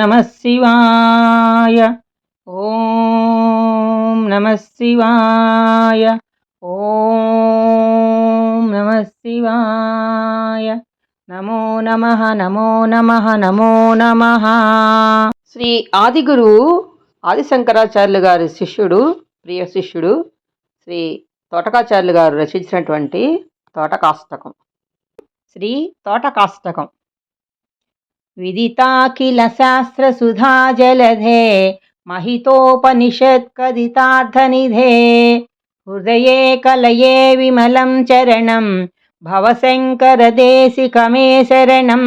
నమ శివాయ ఓం నమ శివాయ ఓం నమ శివాయ నమో నమ నమో నమ నమో నమ శ్రీ ఆదిగురువు ఆదిశంకరాచార్యులు గారి శిష్యుడు ప్రియ శిష్యుడు శ్రీ తోటకాచార్యులు గారు రచించినటువంటి తోటకాష్టకం శ్రీ తోటకాష్టకం विदिताखिल शास्त्रसुधाजलधे महितोपनिषत्कथितार्थनिधे हृदये कलये विमलं चरणं भवशङ्करदेशिकमे शरणं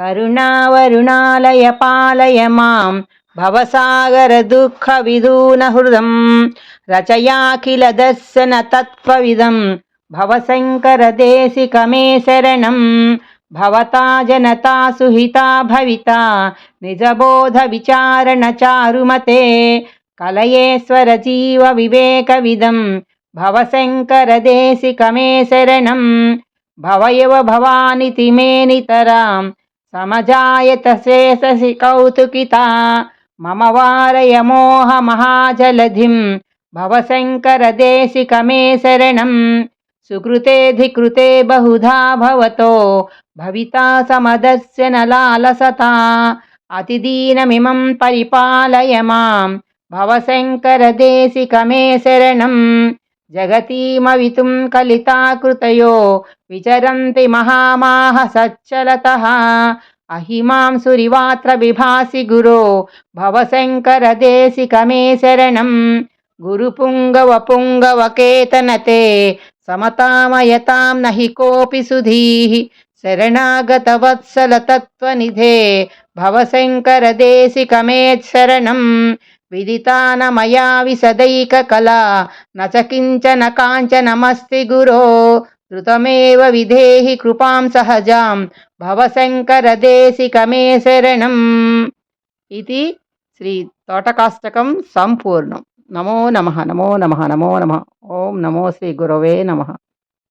करुणावरुणालय पालय मां भवसागरदुःखविदूनहृदं रचयाखिल दर्शनतत्त्वविदं भवशङ्करदेशिकमे शरणम् భవతా జనతా సుహితా భవిత నిజబోధ విచారణ చారుమతే కలయేశ్వర జీవ వివేక విదం భవశంకర దేశికమే శరణం భవయవ భవానితి మేనితరాం సమజాయత శేషసి కౌతుకిత మమ వారయ మోహ మహాజలధిం భవశంకర దేశికమే శరణం సుకృతేధికృతే బహుధా భవతో భవితా సమదస్య నలాలసత అతిదీనమిమం పరిపాలయ మాం భవశంకరదేశికమే శరణం జగతీమవితుం కలితాకృతయో విచరంతి మహామాహ సచ్చలతః అహిమాం సురివాత్ర విభాసి గురో భవశంకరదేశికమే శరణం గురుపుంగవ పుంగవకేతనతే సమతామయతాం నహి కోపి సుధీः శరణాగత వత్సల తత్వనిధే భవశంకర శరణాగతవత్సలతత్వనిధే శరణం విదితాన మయా విశదైకకలా న నచకించన కించన కాంచనమస్తి గురో ధృతమేవ విధేహి కృపాం సహజాం భవశంకర భవశంకరదేశికమే శరణం. ఇది శ్రీ తోటకాష్టకం సంపూర్ణం. నమో నమ నమో నమ నమో నమ. ఓం నమో శ్రీ గురవే నమ.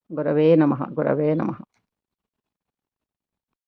గురవే నమ గురవే నమ.